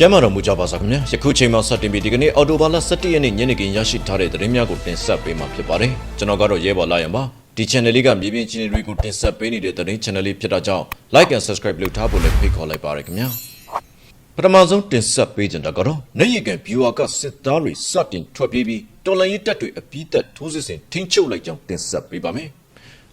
ကျမ်းမာတော်မူကြပါစားခင်ဗျာယခုချိန်မှာစတင်ပြီးဒီကနေ့အော်တိုဘာလ17ရက်နေ့ညနေခင်းရရှိထားတဲ့သတင်းများကိုတင်ဆက်ပေးမှာဖြစ်ပါတယ်ကျွန်တော်ကတော့ရဲဘော်လာရံပါဒီ channel လေးကမြေပြင်ချင်းတွေကိုတင်ဆက်ပေးနေတဲ့သတင်း channel လေးဖြစ်တာကြောင့် like and subscribe လုပ်ထားဖို့လည်းဖိတ်ခေါ်လိုက်ပါရခင်ဗျာပထမဆုံးတင်ဆက်ပေးကြတာကတော့နေရီကန် viewer ကစစ်သားတွေစတင်ထွက်ပြေးပြီးတော်လိုင်းရေးတပ်တွေအပြီးသက်ထိုးစစ်ဆင်ထိန်းချုပ်လိုက်ကြောင်းတင်ဆက်ပေးပါမယ်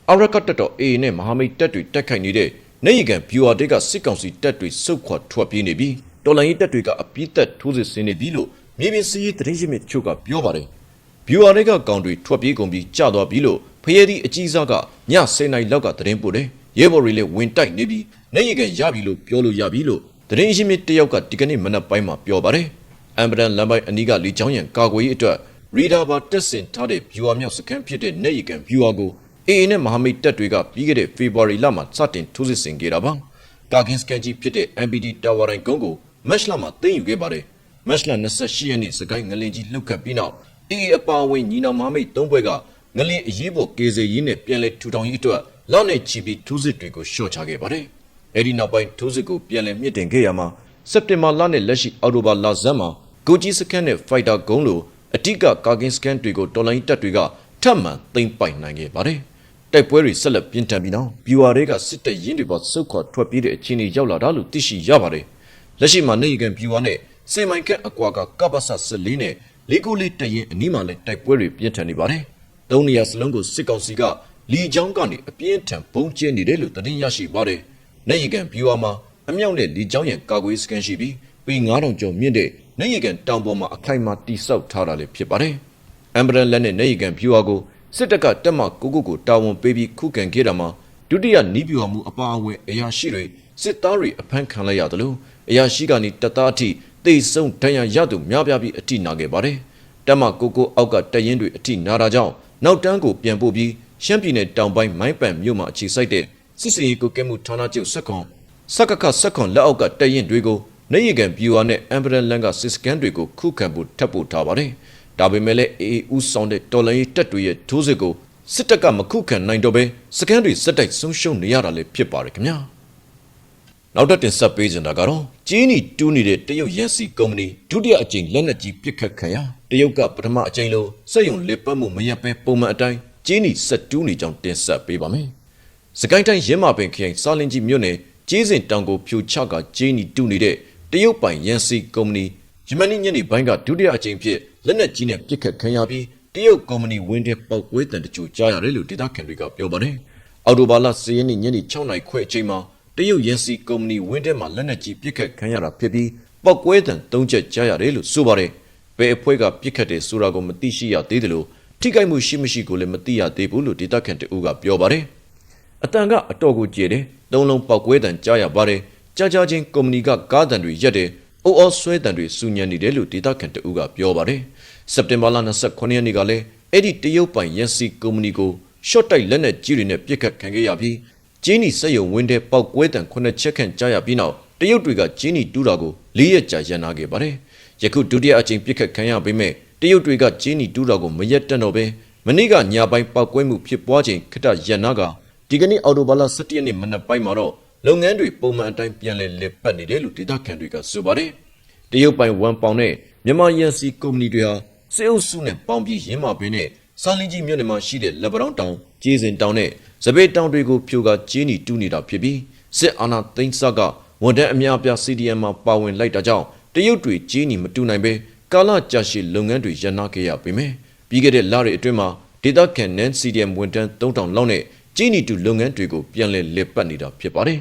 အရကတက်တော် A နဲ့မဟာမိတ်တပ်တွေတက်ခိုက်နေတဲ့နေရီကန် viewer တွေကစစ်ကောင်စီတပ်တွေစုခွာထွက်ပြေးနေပြီး တော်လိုင်းရေးတပ်တွေကအပြီးသက်ထိုးစစ်ဆင်နေပြီလို့မြေပြင်စစ်ရေးသတင်းရင်းမြစ်ချုပ်ကပြောပါတယ်။ viewer တွေကကောင်တွေထွက်ပြေးကုန်ပြီးကြာသွားပြီလို့ဖရဲသည့်အကြီးစားကည10နာရီလောက်ကသတင်းပို့တယ်။ရဲဘော်တွေလည်းဝင်တိုက်နေပြီးနေရီကန်ရပြီလို့ပြောလို့ရပြီလို့သတင်းရင်းမြစ်တယောက်ကဒီကနေ့မနက်ပိုင်းမှာပြောပါတယ်။အမ်ဘရန်လမ်းပိုင်းအနီးကလီချောင်းရံကာကွယ်ရေးအတွက်ရီဒါဘာတက်ဆင်ထားတဲ့ viewer မြောက်စကန်ဖြစ်တဲ့နေရီကန် viewer ကို AA နဲ့မဟာမိတ်တပ်တွေကပြီးခဲ့တဲ့ဖေဖော်ဝါရီလမှာစတင်ထိုးစစ်ဆင်ခဲ့တာပါ။ကာကင်စကန်ကြီးဖြစ်တဲ့ MPD တာဝါရိုင်ကုန်းကို မက်ရှ်လာမှာသိမ်းယူခဲ့ပါတယ်။မက်ရှ်လာ28ရက်နေ့စကိုင်းငလင်ကြီးလှုပ်ခတ်ပြီးနောက် AA အပါအဝင်ညီနောင်မဟာမိတ်၃ဘွဲကငလင်အရေးပေါ်ကေဇေရေးနဲ့ပြန်လည်ထူထောင်ရေးအတွက်လောက်နဲ့ချီပြီးထိုးစစ်တွေကိုရှော့ချခဲ့ပါတယ်။အဲဒီနောက်ပိုင်းထိုးစစ်ကိုပြန်လည်မြင့်တင်ခဲ့ရမှာစက်တင်ဘာလနဲ့လက်ရှိအောက်တိုဘာလဆန်းမှာကိုကြီးစကန်နဲ့ဖိုက်တာဂုံးလိုအဓိကကာကင်စကန်တွေကိုတော်လိုင်းတပ်တွေကထပ်မံသိမ်းပိုက်နိုင်ခဲ့ပါတယ်။တိုက်ပွဲတွေဆက်လက်ပြင်းထန်ပြီးနောက်ဘီဝါတွေကစစ်တပ်ရင်းတွေပေါ်စုခွာထွက်ပြေးတဲ့အခြေအနေရောက်လာတာလို့သိရှိရပါတယ်။ လက်ရှိမှာနေကန်ဘီဝါနဲ့စေမိုင်ခက်အကွာကကပ္ပဆ14နဲ့လေးကိုလေးတရင်အနီးမှာလည်းတိုက်ပွဲတွေပြင်းထန်နေပါတယ်။သုံးနေရာစလုံးကိုစစ်ကောင်စီကလီချောင်းကနေအပြင်းထန်ပုံကျင်းနေတယ်လို့သတင်းရရှိပါတယ်။နေကန်ဘီဝါမှာအမြောက်နဲ့လီချောင်းရဲ့ကာကွယ်စကန်ရှိပြီးပေ9000ကျော်မြင့်တဲ့နေကန်တောင်ပေါ်မှာအခိုင်အမာတိစောက်ထားတာလည်းဖြစ်ပါတယ်။အမ်ဘရန်လက်နဲ့နေရီကန်ဖြူဟာကိုစစ်တပ်ကတက်မကိုကိုကိုတာဝန်ပေးပြီးခုခံခဲ့တာမှာဒုတိယနီးပြူဟာမှုအပါအဝင်အရာရှိတွေစစ်သားတွေအဖမ်းခံလိုက်ရတယ်လို့ အရာရှိကနေတပ်သားအထိတိတ်ဆုံဒဏ်ရာရသူများပြားပြီးအထိနာခဲ့ပါတယ်တက်မကိုကိုအောက်ကတရင်တွေအထိနာတာကြောင့်နောက်တန်းကိုပြန်ပို့ပြီးရှမ်းပြည်နယ်တောင်ပိုင်းမိုင်းပန်မြို့မှာအခြေစိုက်တဲ့စစ်စင်ရေးကိုကဲမှုဌာနချုပ်စက်ခွန်စက်ကခစက်ခွန်လက်အောက်ကတရင်တွေကိုနေရီကန်ဖြူဟာနဲ့အမ်ဘရန်လန်ကစစ်စကန်တွေကိုခုခံဖို့ထပ်ပို့ထားပါတယ်ဒါပေမဲ့လည်းအေးဦးဆောင်တဲ့တော်လန်ရေးတပ်တွေရဲ့ထိုးစစ်ကိုစစ်တပ်ကမခုခံနိုင်တော့ဘဲစကန်တွေစက်တိုက်ဆုံးရှုံးနေရတာလည်းဖြစ်ပါတယ်ခင်ဗျာ နောက်တစ်တင်ဆက်ပေးချင်တာကတော့ကျင်းနီတူးနေတဲ့တရုတ်ရက်စီကုမ္ပဏီဒုတိယအကြိမ်လက်နက်ကြီးပစ်ခတ်ခံရတရုတ်ကပထမအကြိမ်လုံးစက်ယုံလစ်ပတ်မှုမရက်ပဲပုံမှန်အတိုင်းကျင်းနီဆက်တူးနေကြောင်းတင်ဆက်ပေးပါမယ်စကိုင်းတိုင်းရင်းမာပင်ခရိုင်စာလင်ကြီးမြို့နယ်ကျေးစင်တောင်ကိုဖြိုချကကျင်းနီတူးနေတဲ့တရုတ်ပိုင်ရန်စီကုမ္ပဏီယမနီညနေပိုင်းကဒုတိယအကြိမ်ဖြစ်လက်နက်ကြီးနဲ့ပစ်ခတ်ခံရပြီးတရုတ်ကုမ္ပဏီဝင်းတဲ့ပောက်ကွဲတံတချို့ကြားရတယ်လို့ဒေသခံတွေကပြောပါတယ်။အော်တိုဘာလ10ရက်နေ့ညနေ6နာရီခွဲအချိန်မှာ တရုတ်ရန်စီကုမ္ပဏီဝင်းတဲ့မှာလက်နက်ကြီးပစ်ခတ်ခံရတာဖြစ်ပြီးပောက်ကွဲတံ၃ချက်ကြားရတယ်လို့ဆိုပါတယ်။ဘယ်အဖွဲ့ကပစ်ခတ်တယ်ဆိုတာကိုမသိရှိရသေးတယ်လို့ထိခိုက်မှုရှိမရှိကိုလည်းမသိရသေးဘူးလို့ဒေသခံတအူးကပြောပါတယ်။အတန်ကအတော်ကိုကျေတယ်။သုံးလုံးပောက်ကွဲတံကြားရပါတယ်။ကြားကြားချင်းကုမ္ပဏီကကားတံတွေရက်တယ်။အိုးအောဆွဲတံတွေစူညံနေတယ်လို့ဒေသခံတအူးကပြောပါတယ်။စက်တင်ဘာလ29ရက်နေ့ကလည်းအဲ့ဒီတရုတ်ပိုင်ရန်စီကုမ္ပဏီကိုရှော့တိုက်လက်နက်ကြီးတွေနဲ့ပစ်ခတ်ခံခဲ့ရပြီး ကျင်းနီစက်ယုံဝင်းတဲ့ပောက်ကွဲတံခုနှစ်ချက်ခန့်ကြားရပြီးနောက်တရုတ်တွေကကျင်းနီတူးတာကိုလေးရက်ကြာရန်နာခဲ့ပါတယ်။ယခုဒုတိယအကြိမ်ပစ်ခတ်ခံရပေမဲ့တရုတ်တွေကကျင်းနီတူးတာကိုမရက်တက်တော့ပဲမနေ့ကညပိုင်းပောက်ကွဲမှုဖြစ်ပွားချိန်ခဏရန်နာကဒီကနေ့အော်တိုဘာလ17ရက်နေ့မနက်ပိုင်းမှာတော့လုပ်ငန်းတွေပုံမှန်အတိုင်းပြန်လည်လည်ပတ်နေတယ်လို့ဒေသခံတွေကဆိုပါတယ်။တရုတ်ပိုင်ဝန်ပေါင်နဲ့မြန်မာရန်စီကုမ္ပဏီတွေဟာစေအုပ်စုနဲ့ပေါင်းပြီးရင်းမာပင်နဲ့စာလင်းကြီးမြို့နယ်မှာရှိတဲ့လက်ပတောင်းတောင်ကျေးစင်တောင်နဲ့ စပယ်တောင်တွေကိုဖြိုကကျင်းနီတူးနေတာဖြစ်ပြီးစစ်အာဏာသိမ်းစကဝန်ထမ်းအများအပြား CDM မှာပါဝင်လိုက်တာကြောင့်တရုတ်တွေကျင်းနီမတူနိုင်ပဲကာလကြာရှည်လုပ်ငန်းတွေရပ်နားခဲ့ရပေမယ့်ပြီးခဲ့တဲ့လတွေအတွင်းမှာဒေသခံနန် CDM ဝန်ထမ်း3000လောက်နဲ့ကျင်းနီတူလုပ်ငန်းတွေကိုပြန်လည်လည်ပတ်နေတာဖြစ်ပါတယ်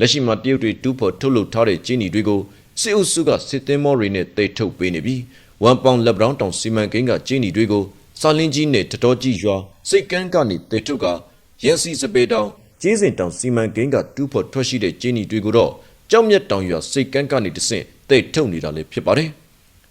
လက်ရှိမှာတရုတ်တွေတူးဖော်ထုတ်လုပ်ထားတဲ့ကျင်းနီတွေကိုစစ်အုပ်စုကစစ်သင်းမောတွေနဲ့တိတ်ထုတ်ပေးနေပြီးဝန်ပေါင်လက်ပတောင်းတောင်စီမံကိန်းကကျင်းနီတွေကိုစာလင်းကြီးနဲ့တတော်ကြီးရွာစိတ်ကန်းကနေတိတ်ထုတ်က ရန်စီစပေတောင်ကျေးစင်တောင်စီမံကိန်းကတူးဖော်ထွက်ရှိတဲ့ကျင်းနီတွေကိုတော့ကြောက်မြတ်တောင်ရွာစိတ်ကန်းကနေတဆင့်တိတ်ထုတ်နေတာလည်းဖြစ်ပါတယ်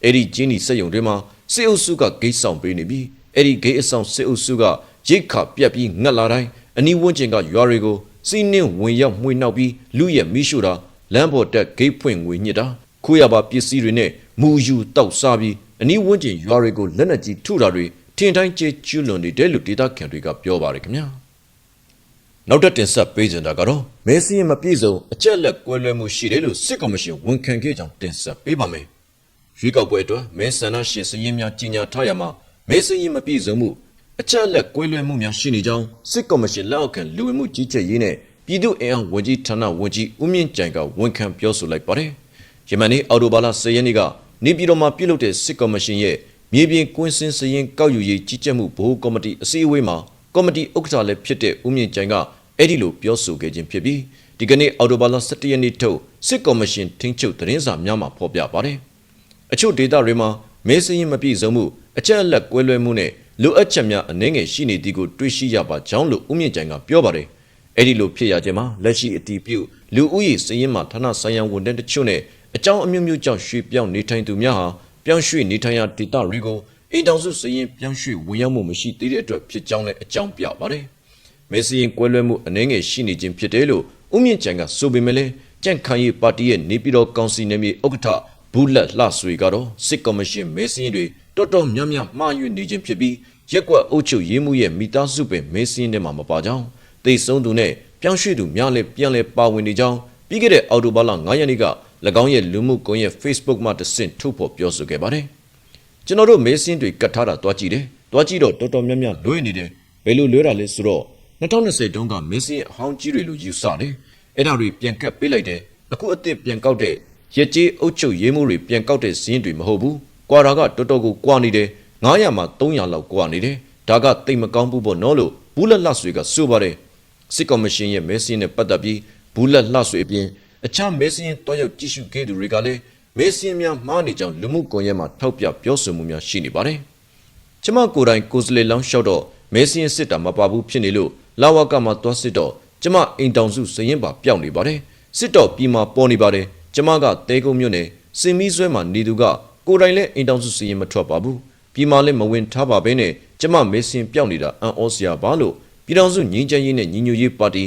အဲ့ဒီကျင်းနီစက်ယုံတွေမှာစစ်အုပ်စုကဂိတ်ဆောင်ပေးနေပြီးအဲ့ဒီဂိတ်အဆောင်စစ်အုပ်စုကရိတ်ခါပြက်ပြီးငတ်လာတိုင်းအနီးဝန်းကျင်ကရွာတွေကိုစီးနှင်းဝင်ရောက်မှွေနှောက်ပြီးလူရဲ့မိရှုတာလမ်းပေါ်တက်ဂိတ်ဖွင့်ငွေညစ်တာခိုးရပါပစ္စည်းတွေနဲ့မူယူတောက်စားပြီးအနီးဝန်းကျင်ရွာတွေကိုလက်နက်ကြီးထုတာတွေထင်တိုင်းကျဲကျွလွန်နေတယ်လို့ဒေသခံတွေကပြောပါတယ်ခင်ဗျာ နောက်ထပ်တင်ဆက်ပေးကြတာကတော့မဲစင်းမပြည့်စုံအကြက်လက်ကွဲလွဲမှုရှိတယ်လို့စစ်ကော်မရှင်ဝန်ခံခဲ့ကြောင်းတင်ဆက်ပေးပါမယ်။ရွေးကောက်ပွဲအတွက်မဲဆန္ဒရှင်စည်းရင်းများကြီးညာထားရမှာမဲစင်းမပြည့်စုံမှုအချက်လက်ကွဲလွဲမှုများရှိနေကြောင်းစစ်ကော်မရှင်လက်အောက်ခံလူဝင်မှုကြီးကြပ်ရေးနဲ့ပြည်သူ့အင်အားဝန်ကြီးဌာနဝန်ကြီးဦးမြင့်ကြိုင်ကဝန်ခံပြောဆိုလိုက်ပါတယ်။ယမန်နေ့အော်တိုဘာလ10ရက်နေ့ကနေပြည်တော်မှာပြုလုပ်တဲ့စစ်ကော်မရှင်ရဲ့မြေပြင်ကွင်းစင်းစရင်ကောက်ယူရေးကြီးကြပ်မှုဘိုးကော်မတီအစည်းအဝေးမှာကော်မတီဥက္ကဋ္ဌလည်းဖြစ်တဲ့ဦးမြင့်ကြိုင်က အဲ့ဒီလိုပြောဆိုခဲ့ခြင်းဖြစ်ပြီးဒီကနေ့အော်တိုဘာလ17ရက်နေ့ထုတ်စစ်ကော်မရှင်ထင်းချုပ်သတင်းစာများမှာဖော်ပြပါတယ်။အချို့ဒေသတွေမှာမဲစရင်မပြည့်စုံမှုအကြက်အလက်ကွဲလွဲမှုနဲ့လိုအပ်ချက်များအနှဲငယ်ရှိနေသည်ကိုတွေ့ရှိရပါကြောင်းလို့ဦးမြင့်ကြိုင်ကပြောပါတယ်။အဲ့ဒီလိုဖြစ်ရခြင်းမှာလက်ရှိအတီးပြုလူဦးရေစရင်မှာဌာနဆိုင်ရာဝန်ထမ်းတချို့နဲ့အကြောင်းအမျိုးမျိုးကြောင့်ရွှေ့ပြောင်းနေထိုင်သူများဟာပြောင်းရွှေ့နေထိုင်ရာဒေသတွေကိုအိမ်တောင်စုစရင်ပြောင်းရွှေ့ဝင်ရောက်မှုမရှိသေးတဲ့အတွက်ဖြစ်ကြောင်းလည်းအကြောင်းပြပါတယ်။ မဲစရင်ကွဲလွဲမှုအနှဲငယ်ရှိနေခြင်းဖြစ်တယ်လို့ဦးမြင့်ကြိုင်ကဆိုပေမဲ့လည်းကြန့်ခိုင်ရေးပါတီရဲ့နေပြည်တော်ကောင်စီနယ်မြေဥက္ကဋ္ဌဘူးလက်လှဆွေကတော့စစ်ကော်မရှင်မဲစရင်တွေတော်တော်များများမှားယွင်းနေခြင်းဖြစ်ပြီးရက်ကွက်အုပ်ချုပ်ရေးမှုရဲ့မိသားစုပင်မဲစရင်ထဲမှာမပါကြောင်းသိဆုံးသူနဲ့ပြောင်းရွှေ့သူများလည်းပြန်လည်ပါဝင်နေကြောင်းပြီးခဲ့တဲ့အောက်တိုဘာလ9ရက်နေ့က၎င်းရဲ့လူမှုကွန်ရက် Facebook မှာတဆင့်ထုတ်ဖော်ပြောဆိုခဲ့ပါတယ်။ကျွန်တော်တို့မဲစင်းတွေကတ်ထားတာတွားကြည့်တယ်။တွားကြည့်တော့တော်တော်များများလွဲနေတယ်။ဘယ်လိုလွဲတာလဲဆိုတော့ 2020တုန်းကမဲစင်းအဟောင်းကြီးတွေလို့ယူဆတယ်။အဲ့ဒါတွေပြန်ကတ်ပေးလိုက်တယ်။အခုအစ်စ်ပြန်ကောက်တဲ့ရက်ကြီးအုပ်ချုပ်ရေးမှုတွေပြန်ကောက်တဲ့စင်းတွေမဟုတ်ဘူး။ကွာတာကတော်တော်ကိုကွာနေတယ်။900မှာ300လောက်ကွာနေတယ်။ဒါကတိတ်မကောင်းဘူးပေါ့နော်လို့ဘူးလက်လှဆွေကဆိုပါတယ်။စစ်ကော်မရှင်ရဲ့မဲစင်းနဲ့ပတ်သက်ပြီးဘူးလက်လှဆွေအပြင်အခြားမဲစင်းတွားရောက်ကြည့်ရှုခဲ့သူတွေကလည်းမဲစင်းများမှားနေကြောင်းလူမှုကွန်ရက်မှာထောက်ပြပြောဆိုမှုများရှိနေပါတယ်။ကျမကိုယ်တိုင်ကိုယ်စလေလောင်းလျှောက်တော့မဲစင်းစစ်တာမပါဘူးဖြစ်နေလို့ လာဝကမှာတွားစစ်တော့ကျမအိမ်တောင်စုစရင်ပါပျောက်နေပါတယ်။စစ်တော့ပြီးမှပေါ်နေပါတယ်။ကျမကတဲကုန်းမြို့နယ်စင်မီးဆွဲမှာနေသူကကိုယ်တိုင်လည်းအိမ်တောင်စုစရင်မထွက်ပါဘူး။ပြီးမှလည်းမဝင်ထားပါဘဲနဲ့ကျမမဲစင်းပျောက်နေတာအံ့ဩစရာပါလို့ပြည်တော်စုငင်းချမ်းရေးနဲ့ညီညွတ်ရေးပါတီ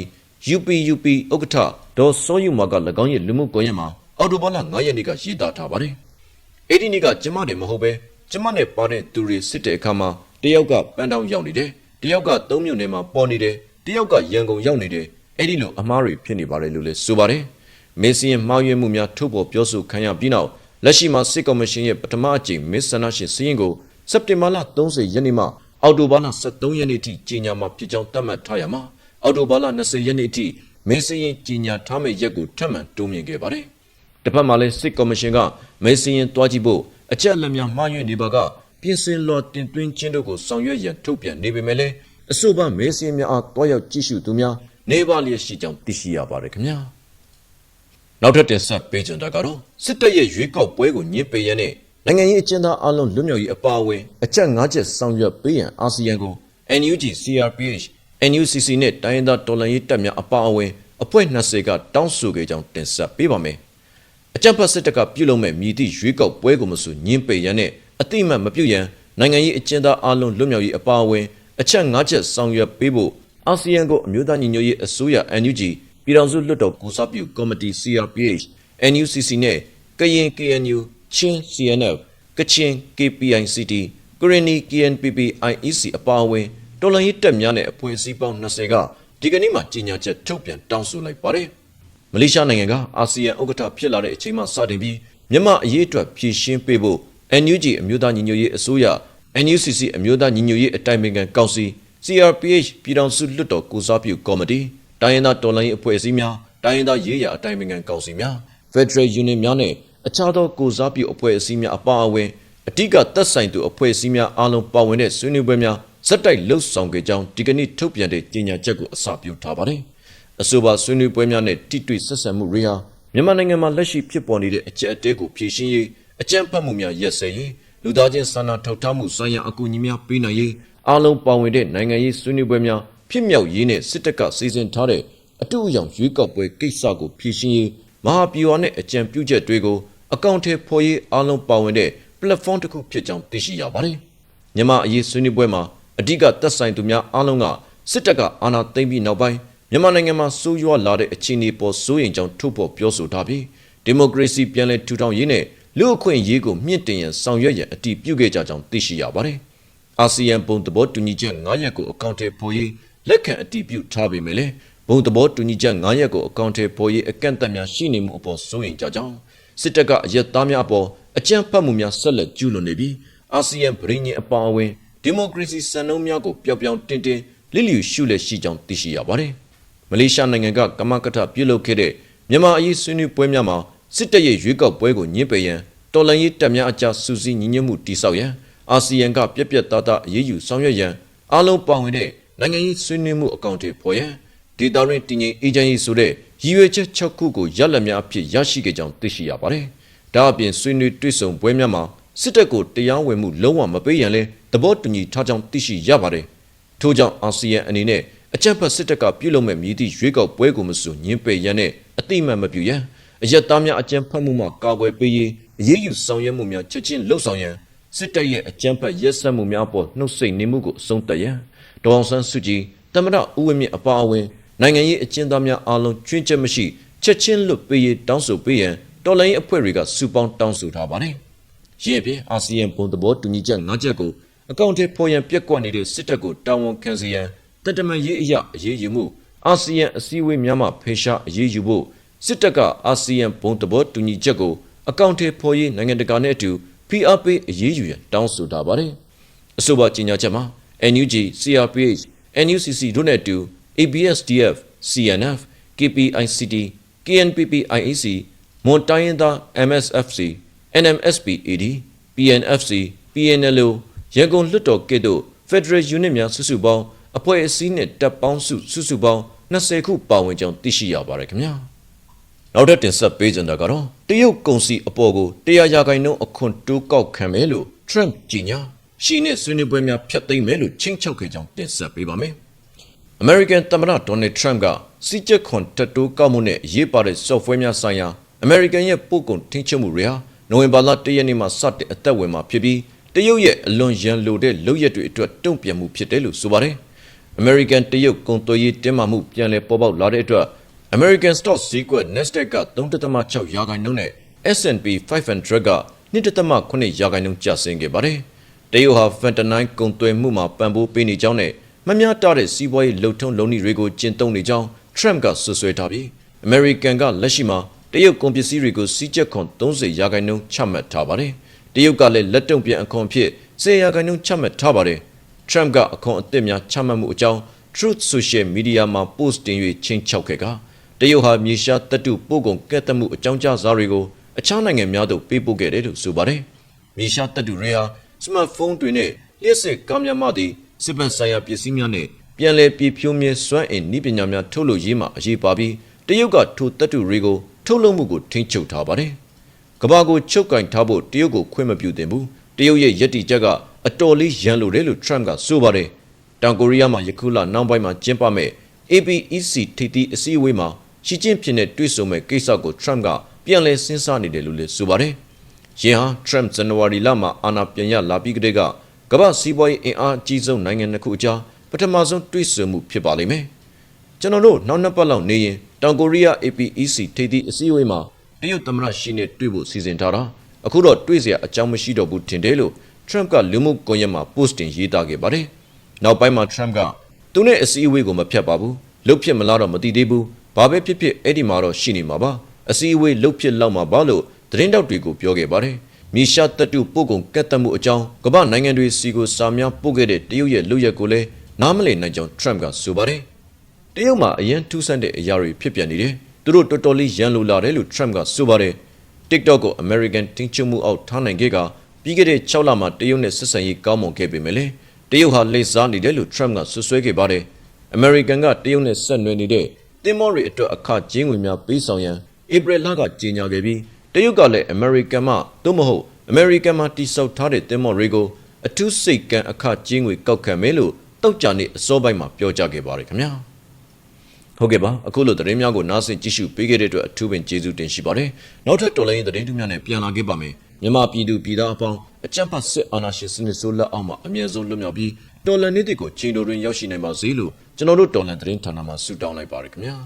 UPUP ဥက္ကဋ္ဌဒေါ်စောယူမာက၎င်းရဲ့လူမှုကွန်ရက်မှာအော်တိုဘာလ9ရက်နေ့ကရေးသားထားပါတယ်။အဲ့ဒီနေ့ကကျမတွေမဟုတ်ပဲကျမနဲ့ပါတဲ့သူတွေစစ်တဲ့အခါမှာတယောက်ကပန်းတောင်ရောက်နေတယ်။ တယောက်ကသုံးမြို့နယ်မှာပေါ်နေတယ်။တယောက်ကရန်ကုန်ရောက်နေတယ်။အဲ့ဒီလိုအမားတွေဖြစ်နေပါတယ်လို့လည်းဆိုပါတယ်။မေစီရင်မှားယွင်းမှုများထုတ်ပေါ်ပြောဆိုခံရပြီးနောက်လက်ရှိမှာစစ်ကော်မရှင်ရဲ့ပထမအကြိမ်မစ္စနာရှင်စီရင်ကိုစက်တင်ဘာလ30ရက်နေ့မှအောက်တိုဘာလ23ရက်နေ့ထိကြီးညာမှာဖြစ်ကြောင်းသတ်မှတ်ထားရမှာအောက်တိုဘာလ20ရက်နေ့ထိမဲစရင်ကြီးညာထားမယ့်ရက်ကိုထပ်မံတိုးမြှင့်ခဲ့ပါတယ်။တစ်ဖက်မှာလည်းစစ်ကော်မရှင်ကမဲစရင်တွားကြည့်ဖို့အချက်အလက်များမှားယွင်းနေပါက ပြင်ဆင်လော်တင်သွင်းခြင်းတို့ကိုဆောင်ရွက်ရန်ထုတ်ပြန်နေပေမဲ့လည်းအဆိုပါမဲစရင်များအားတွားရောက်ကြည့်ရှုသူများနေပါလျက်ရှိကြောင်းသိရှိရပါတယ်ခင်ဗျာ။နောက်ထပ်တင်ဆက်ပေးကြတာကတော့စစ်တပ်ရဲ့ရွေးကောက်ပွဲကိုညှင်းပယ်ရတဲ့နိုင်ငံရေးအကျဉ်းသားအလုံးလွတ်မြောက်ရေးအပါအဝင်အချက်၅ချက်ဆောင်ရွက်ပေးရန်အာဆီယံကို NUG CRPH NUCC နဲ့တိုင်းရင်းသားတော်လှန်ရေးတပ်များအပါအဝင်အဖွဲ့20ကတောင်းဆိုခဲ့ကြောင်းတင်ဆက်ပေးပါမယ်။အကြံဖတ်စစ်တပ်ကပြုလုပ်မဲ့မြည်သည့်ရွေးကောက်ပွဲကိုမဆိုညင်းပယ်ရန်နဲ့ အတိမတ်မပြုတ်ရန်နိုင်ငံရေးအကျဉ်းသားအလုံးလွတ်မြောက်ရေးအပါအဝင်အချက်၅ချက်ဆောင်ရွက်ပေးဖို့အာဆီယံကိုအမျိုးသားညီညွတ်ရေးအစိုးရ NUG ပြည်ထောင်စုလွှတ်တော်ကိုစားပြုကော်မတီ CRPH NUCC နဲ့ကရင် KNU ချင်း CNF ကချင် KPICT ကရင်နီ KNPP IEC အပါအဝင်တော်လှန်ရေးတပ်များနဲ့အဖွဲ့အစည်းပေါင်း20ကဒီကနေ့မှကြီးညာချက်ထုတ်ပြန်တောင်းဆိုလိုက်ပါတယ်။မလေးရှားနိုင်ငံကအာဆီယံဥက္ကဋ္ဌဖြစ်လာတဲ့အချိန်မှစတင်ပြီးမြန်မာအရေးအတွက်ဖြည့်ရှင်းပေးဖို့ NUG အမျိုးသားညီညွတ်ရေးအစိုးရ NUCC အမျိုးသားညီညွတ်ရေးအတိုင်ပင်ခံကောင်စီ CRPH ပြည်ထောင်စုလွှတ်တော်ကိုစားပြုကော်မတီတိုင်းရင်းသားတော်လှန်ရေးအဖွဲ့အစည်းများတိုင်းရင်းသားရေးရာအတိုင်ပင်ခံကောင်စီများ Federal Union များနဲ့အခြားသောကိုစားပြုအဖွဲ့အစည်းများအပါအဝင်အဓိကသက်ဆိုင်သူအဖွဲ့အစည်းများအားလုံးပါဝင်တဲ့ဆွေးနွေးပွဲများဇက်တိုက်လှုပ်ဆောင်ကြကြောင်းဒီကနေ့ထုတ်ပြန်တဲ့ကြေညာချက်ကိုအစပြုထားပါတယ်။အဆိုပါဆွေးနွေးပွဲများနဲ့တိတွေ့ဆက်ဆံမှုတွေဟာမြန်မာနိုင်ငံမှာလက်ရှိဖြစ်ပေါ်နေတဲ့အကြက်အတဲကိုဖြေရှင်းရေး အကြမ်းဖက်မှုများရက်စဲရေးလူသားချင်းစာနာထောက်ထားမှုဆိုင်ရာအကူအညီများပေးနိုင်ရေးအားလုံးပါဝင်တဲ့နိုင်ငံရေးဆွေးနွေးပွဲများဖြစ်မြောက်ရေးနဲ့စစ်တပ်ကစီစဉ်ထားတဲ့အတူအယောင်ရွေးကောက်ပွဲကိစ္စကိုဖြေရှင်းရေးမဟာပြည်ဝနဲ့အကြံပြုချက်တွေကိုအကောင့်ထဲဖော်ရေးအားလုံးပါဝင်တဲ့ platform တစ်ခုဖြစ်ကြောင်းသိရှိရပါတယ်။မြန်မာအရေးဆွေးနွေးပွဲမှာအဓိကသက်ဆိုင်သူများအားလုံးကစစ်တပ်ကအာဏာသိမ်းပြီးနောက်ပိုင်းမြန်မာနိုင်ငံမှာစိုးရွားလာတဲ့အခြေအနေပေါ်စိုးရိမ်ကြောင်းထုတ်ဖော်ပြောဆိုထားပြီးဒီမိုကရေစီပြန်လည်ထူထောင်ရေးနဲ့ လူ့အခွင့်အရေးကိုမြင့်တင်ရန်ဆောင်ရွက်ရန်အတည်ပြုခဲ့ကြကြောင်းသိရှိရပါတယ်။အာဆီယံပုံသဘောတူညီချက်9ရပ်ကိုအကောင့်ထဲပေါ်ရေးလက်ခံအတည်ပြုထားပေမဲ့လည်းဘုံသဘောတူညီချက်9ရက်ကိုအကောင့်ထဲပေါ်ရေးအကန့်အသတ်များရှိနေမှုအပေါ်စိုးရိမ်ကြကြောင်းစစ်တပ်ကအရက်သားများအပေါ်အကြမ်းဖက်မှုများဆက်လက်ကျူးလွန်နေပြီးအာဆီယံပြည်ညင်အပါအဝင်ဒီမိုကရေစီစံနှုန်းများကိုပျောက်ပျောင်းတင်းတင်းလစ်လျူရှုလက်ရှိကြောင်းသိရှိရပါတယ်။မလေးရှားနိုင်ငံကကမကထပြုလုပ်ခဲ့တဲ့မြန်မာအရေးဆွေးနွေးပွဲများမှာ စစ်တပ်ရဲ့ရွေးကောက်ပွဲကိုညှင်းပယ်ရန်တော်လှန်ရေးတပ်များအကြားစူးစီးညီညွတ်မှုတိဆောက်ရန်အာဆီယံကပြက်ပြက်သားသားအရေးယူဆောင်ရွက်ရန်အားလုံးပါဝင်တဲ့နိုင်ငံရေးဆွေးနွေးမှုအကောင့်တွေပေါ်ရန်ဒေတာရင်းတည်ငြိမ်အေဂျင်စီဆိုတဲ့ရည်ရွယ်ချက်6ခုကိုရလက်များအဖြစ်ရရှိခဲ့ကြောင်းသိရှိရပါတယ်။ဒါအပြင်ဆွေးနွေးတွေ့ဆုံပွဲများမှာစစ်တပ်ကိုတရားဝင်မှုလုံးဝမပေးရန်လဲသဘောတူညီထားကြောင်းသိရှိရပါတယ်။ထို့ကြောင့်အာဆီယံအနေနဲ့အကြံဖတ်စစ်တပ်ကပြုလုပ်မဲ့မြည်သည့်ရွေးကောက်ပွဲကိုမဆိုညှင်းပယ်ရန်နဲ့အတိအမှန်မပြုရန် အယက်သားများအကြံဖတ်မှုမှကာကွယ်ပေးရေးအရေးယူဆောင်ရွက်မှုများချက်ချင်းလှုပ်ဆောင်ရန်စစ်တပ်ရဲ့အကြံဖတ်ရက်စက်မှုများပေါ်နှုတ်ဆက်နေမှုကိုအဆုံးသတ်ရန်ဒေါအောင်ဆန်းစုကြည်တမရဦးဝင်းမြင့်အပါအဝင်နိုင်ငံရေးအကျဉ်းသားများအားလုံးကျွင်းချက်မရှိချက်ချင်းလွတ်ပေးရေးတောင်းဆိုပေးရန်တော်လိုင်းအဖွဲ့တွေကစူပေါင်းတောင်းဆိုထားပါတယ်။ရင်းဖြင့်အာဆီယံဘုံသဘောတူညီချက်၅ချက်ကိုအကောင့်ထဲပေါ်ရန်ပြက်ကွက်နေတဲ့စစ်တပ်ကိုတာဝန်ခံစေရန်တတမန်ရေးအရာအရေးယူမှုအာဆီယံအစည်းအဝေးများမှဖေရှားအရေးယူဖို့ စစ်တပ်ကအာဆီယံဘုံသဘောတူညီချက်ကိုအကောင့်ထဲပေါ်ရေးနိုင်ငံတကာနဲ့အတူဖိအားပေးအရေးယူရန်တောင်းဆိုထားပါတယ်။အဆိုပါကြေညာချက်မှာ NUG, CRPH, NUCC တို့နဲ့အတူ ABSDF, CNF, KPICT, KNPP IEC, မွန်တိုင်းရင်းသား MSFC, NMSP AD, PNFC, PNLO ရန်ကုန်လွှတ်တော်ကဲ့သို့ Federal Unit များစုစုပေါင်းအဖွဲ့အစည်းနဲ့တပ်ပေါင်းစုစုစုပေါင်း20ခုပါဝင်ကြောင်းသိရှိရပါတယ်ခင်ဗျာ နောက်ထပ်တင်ဆက်ပေးကြတာကတော့တရုတ်ကုန်စီအပေါ်ကိုတရားရာခိုင်နှုန်းအခွန်တိုးကောက်ခံမယ်လို့ Trump ကြီးညာရှီနဲ့ဆွေးနွေးပွဲများဖျက်သိမ်းမယ်လို့ချင်းချောက်ခဲ့ကြောင်းတင်ဆက်ပေးပါမယ်။ American သမ္မတ Donald Trump ကစီးကျက်ခွန်တက်တိုးကောက်မှုနဲ့ရေးပါတဲ့ software များဆိုင်ရာ American ရဲ့ပို့ကုန်ထိန်းချုပ်မှုတွေဟာနိုဝင်ဘာလ၁ရက်နေ့မှာစတင်အသက်ဝင်မှာဖြစ်ပြီးတရုတ်ရဲ့အလွန်ရန်လိုတဲ့လုပ်ရက်တွေအတွက်တုံ့ပြန်မှုဖြစ်တယ်လို့ဆိုပါတယ်။ American တရုတ်ကုန်သွယ်ရေးတင်းမာမှုပြန်လည်ပေါ်ပေါက်လာတဲ့အတွက် American Stock ဈေးကွက် Nasdaq က3.6ရာခိုင်နှုန်းနဲ့ S&P 500က2.8ရာခိုင်နှုန်းကျဆင်းခဲ့ပါတယ်။တရုတ်ဟာ fentanyl ကုန်သွယ်မှုမှာပံ့ပိုးပေးနေကြောင်းနဲ့မမျှတတဲ့စီးပွားရေးလှုပ်ထုံးလုံနည်းတွေကိုကျင့်သုံးနေကြောင်း Trump ကဆွဆွဲထားပြီး American ကလက်ရှိမှာတရုတ်ကုန်ပစ္စည်းတွေကိုစီးကျက်ခွန်30ရာခိုင်နှုန်းချမှတ်ထားပါတယ်။တရုတ်ကလည်းလက်တုံ့ပြန်အခွန်အဖြစ်10ရာခိုင်နှုန်းချမှတ်ထားပါတယ်။ Trump ကအခွန်အသစ်များချမှတ်မှုအကြောင်း Truth Social Media မှာ post တင်၍ချင်းချောက်ခဲ့က တရုတ်ဟာမြေရှားတပ်တုပို့ကုန်ကဲ့တက်မှုအကြောင်းကြားစာတွေကိုအခြားနိုင်ငံများသို့ပေးပို့ခဲ့တယ်လို့ဆိုပါတယ်။မြေရှားတပ်တုတွေဟာစမတ်ဖုန်းတွေနဲ့လျှက်စစ်ကားများမှသည်စစ်ပန်ဆိုင်ရာပစ္စည်းများနဲ့ပြန်လည်ပြည့်ဖြိုးမြဲစွမ်းအင်နည်းပညာများထုတ်လုပ်ရေးမှာအရေးပါပြီးတရုတ်ကထိုတပ်တုတွေကိုထုတ်လုပ်မှုကိုထိန်းချုပ်ထားပါတယ်။ကမ္ဘာကိုချုပ်ကင်ထားဖို့တရုတ်ကိုခွင့်မပြုသင့်ဘူး။တရုတ်ရဲ့ယက်တီချက်ကအတော်လေးရန်လိုတယ်လို့ Trump ကဆိုပါတယ်။တောင်ကိုရီးယားမှာယခုလနောက်ပိုင်းမှာကျင်းပမဲ့ APEC ထိပ်သီးအစည်းအဝေးမှာ ရှီကျင်းဖြစ်တဲ့တွေ့ဆုံမဲ့ကိစ္စကို Trump ကပြန်လည်စဉ်းစားနေတယ်လို့လည်းဆိုပါတယ်။ယင်းဟာ Trump ဇန်နဝါရီလမှာအာဏာပြန်ရလာပြီးကတည်းကကမ္ဘာစီးပွားရေးအင်အားအကြီးဆုံးနိုင်ငံတစ်ခုအကြားပထမဆုံးတွေ့ဆုံမှုဖြစ်ပါလိမ့်မယ်။ကျွန်တော်တို့နောက်နှစ်ပတ်လောက်နေရင်တောင်ကိုရီးယား APEC ထိပ်သီးအစည်းအဝေးမှာတရုတ်သမ္မတရှီနဲ့တွေ့ဖို့စီစဉ်ထားတာအခုတော့တွေ့เสียအကြောင်းမရှိတော့ဘူးထင်တယ်လို့ Trump ကလူမှုကွန်ရက်မှာ post တင်ရေးသားခဲ့ပါတယ်။နောက်ပိုင်းမှာ Trump ကသူနဲ့အစည်းအဝေးကိုမဖြတ်ပါဘူး။လုတ်ဖြစ်မလားတော့မသိသေးဘူး။ ဘာပဲဖြစ်ဖြစ်အဲ့ဒီမှာတော့ရှိနေမှာပါ။အစည်းအဝေးလုတ်ဖြစ်လောက်မှာပါလို့သတင်းတောက်တွေကိုပြောခဲ့ပါတယ်။မြေရှားတပ်တုပို့ကုန်ကတ်တက်မှုအကြောင်းကမ္ဘာနိုင်ငံတွေစီကိုစာများပို့ခဲ့တဲ့တရုတ်ရဲ့လုပ်ရက်ကိုလည်းနားမလည်နိုင်ကြောင်း Trump ကဆိုပါတယ်။တရုတ်မှာအရင်ထူးဆန်းတဲ့အရာတွေဖြစ်ပြန်နေတယ်။သူတို့တော်တော်လေးရန်လိုလာတယ်လို့ Trump ကဆိုပါတယ်။ TikTok ကို American တင်ချမှုအောက်ထားနိုင်ခဲ့ကပြီးခဲ့တဲ့6လမှာတရုတ်နဲ့ဆက်ဆံရေးကောင်းမွန်ခဲ့ပေမဲ့လည်းတရုတ်ဟာလိမ့်စားနေတယ်လို့ Trump ကဆွဆွဲခဲ့ပါတယ်။ American ကတရုတ်နဲ့ဆက်နွယ်နေတဲ့ တင်မောတွေအတွက်အခကျင်းငွေများပေးဆောင်ရန်ဧပြီလကကြေညာခဲ့ပြီးတရုတ်ကလည်း American မှသို့မဟုတ် American မှာတိစောက်ထားတဲ့တင်မောတွေကိုအထူးစိတ်ကံအခကျင်းငွေကောက်ခံမယ်လို့တောက်ကြနေအစောပိုင်းမှာပြောကြားခဲ့ပါတယ်ခင်ဗျာဟုတ်ကဲ့ပါအခုလိုသတင်းများကိုနားဆင်ကြည့်ရှုပေးခဲ့တဲ့အတွက်အထူးပင်ကျေးဇူးတင်ရှိပါတယ်နောက်ထပ်တော်လိုင်းသတင်းတူးများနဲ့ပြန်လာခဲ့ပါမယ်မြန်မာပြည်သူပြည်သားအပေါင်းအကြမ်းဖက်စစ်အာဏာရှင်စနစ်ဆိုးလက်အောက်မှာအမြဲဆုံးလွတ်မြောက်ပြီးတော်လန်နေ့တွေကိုချိန်တော်တွင်ရောက်ရှိနိုင်ပါစေလို့ ကျွန်တော်တို့တော်လန်သတင်းဌာနမှဆုတောင်းလိုက်ပါရခင်ဗျာ